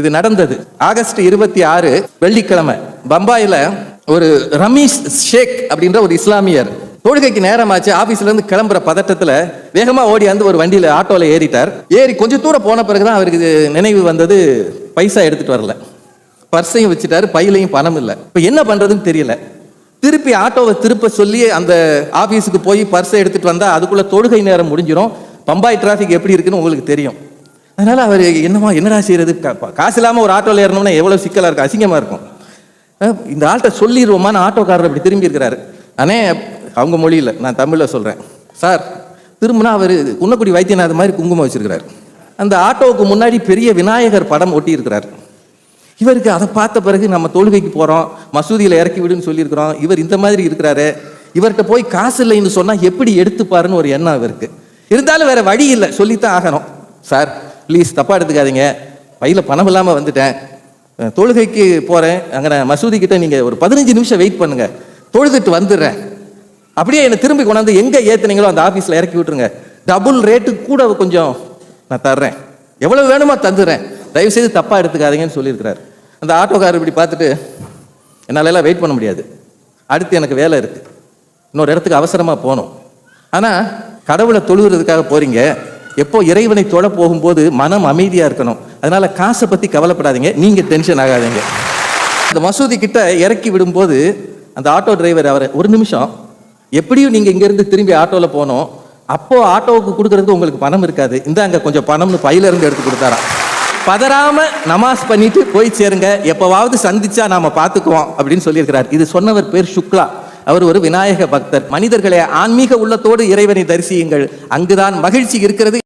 இது நடந்தது. ஆகஸ்ட் இருபத்தி ஆறு வெள்ளிக்கிழமை. பம்பாயில ஒரு ரமீஷ் ஷேக் அப்படின்ற ஒரு இஸ்லாமியர் தொழுகைக்கு நேரமாச்சு ஆபீஸ்ல இருந்து கிளம்புற பதட்டத்துல வேகமா ஓடி வந்து ஒரு வண்டியில ஆட்டோல ஏறிட்டார். ஏறி கொஞ்சம் தூரம் போன பிறகுதான் அவருக்கு நினைவு வந்தது. பைசா எடுத்துட்டு வரல. பர்ஸையும் வச்சுட்டாரு பையிலையும் பணம் இல்லை. இப்போ என்ன பண்றதுன்னு தெரியல. திருப்பி ஆட்டோவை திருப்ப சொல்லி அந்த ஆபீஸுக்கு போய் பர்ஸை எடுத்துட்டு வந்தா அதுக்குள்ள தொழுகை நேரம் முடிஞ்சிடும் பம்பாய் டிராஃபிக் எப்படி இருக்குன்னு உங்களுக்கு தெரியும். அதனால் அவர் என்னமா என்னடா செய்கிறது காசு இல்லாமல் ஒரு ஆட்டோவில் ஏறணும்னா எவ்வளோ சிக்கலாக இருக்கும் அசிங்கமாக இருக்கும். அஹ் இந்த ஆட்டை சொல்லிடுவோமான்னு ஆட்டோக்காரர் அப்படி திரும்பி இருக்கிறாரு. அண்ணே அவங்க மொழியில் நான் தமிழில் சொல்கிறேன் சார் திரும்பினா அவர் குன்னக்குடி வைத்தியநாத மாதிரி குங்குமம் வச்சுருக்கிறார். அந்த ஆட்டோவுக்கு முன்னாடி பெரிய விநாயகர் படம் ஒட்டி இருக்கிறார் இவருக்கு அதை பார்த்த பிறகு நம்ம தொழுகைக்கு போகிறோம் மசூதியில் இறக்கி விடுன்னு சொல்லியிருக்கிறோம். இவர் இந்த மாதிரி இருக்கிறாரு. இவர்கிட்ட போய் காசு இல்லைன்னு சொன்னால் எப்படி எடுத்துப்பாருன்னு ஒரு எண்ணம் இவருக்கு. இருந்தாலும் வேறு வழி இல்லை சொல்லித்தான் ஆகணும். சார் ப்ளீஸ் தப்பாக எடுத்துக்காதீங்க. பையில் பணம் இல்லாமல் வந்துட்டேன். தொழுகைக்கு போகிறேன் அங்கே நான் மசூதி கிட்ட நீங்கள் ஒரு பதினஞ்சு நிமிஷம் வெயிட் பண்ணுங்க. தொழுதுட்டு வந்துடுறேன். அப்படியே என்னை திரும்பி கொண்டாந்து எங்கே ஏற்றுனீங்களோ அந்த ஆஃபீஸில் இறக்கி விட்டுருங்க. டபுள் ரேட்டு கூட கொஞ்சம் நான் தர்றேன். எவ்வளோ வேணுமோ தந்துடுறேன். தயவு செய்து தப்பாக எடுத்துக்காதீங்கன்னு சொல்லியிருக்கிறார். அந்த ஆட்டோக்காரர் இப்படி பார்த்துட்டு என்னால் எல்லாம் வெயிட் பண்ண முடியாது. அடுத்து எனக்கு வேலை இருக்குது இன்னொரு இடத்துக்கு அவசரமாக போகணும். ஆனால் கடவுளை தொழுகிறதுக்காக போகிறீங்க எப்போ இறைவனை தொழ போகும்போது மனம் அமைதியாக இருக்கணும். அதனால காசை பற்றி கவலைப்படாதீங்க. நீங்கள் டென்ஷன் ஆகாதீங்க. அந்த மசூதி கிட்ட இறக்கி விடும்போது அந்த ஆட்டோ டிரைவர் அவர் ஒரு நிமிஷம். எப்படியும் நீங்கள் இங்கேருந்து திரும்பி ஆட்டோவில் போனோம் அப்போது ஆட்டோவுக்கு கொடுக்குறது உங்களுக்கு பணம் இருக்காது. இந்த அங்கே கொஞ்சம் பணம்னு பையிலேருந்து எடுத்து கொடுத்தாராம். பதறாம நமாஸ் பண்ணிட்டு போய் சேருங்க. எப்பவாவது சந்திச்சா நாம பார்த்துக்குவோம் அப்படின்னு சொல்லியிருக்கிறார். இது சொன்னவர் பேர் சுக்லா. அவர் ஒரு விநாயக பக்தர். மனிதர்களை ஆன்மீக உள்ளத்தோடு இறைவனை தரிசியுங்கள். அங்குதான் மகிழ்ச்சி இருக்கிறது.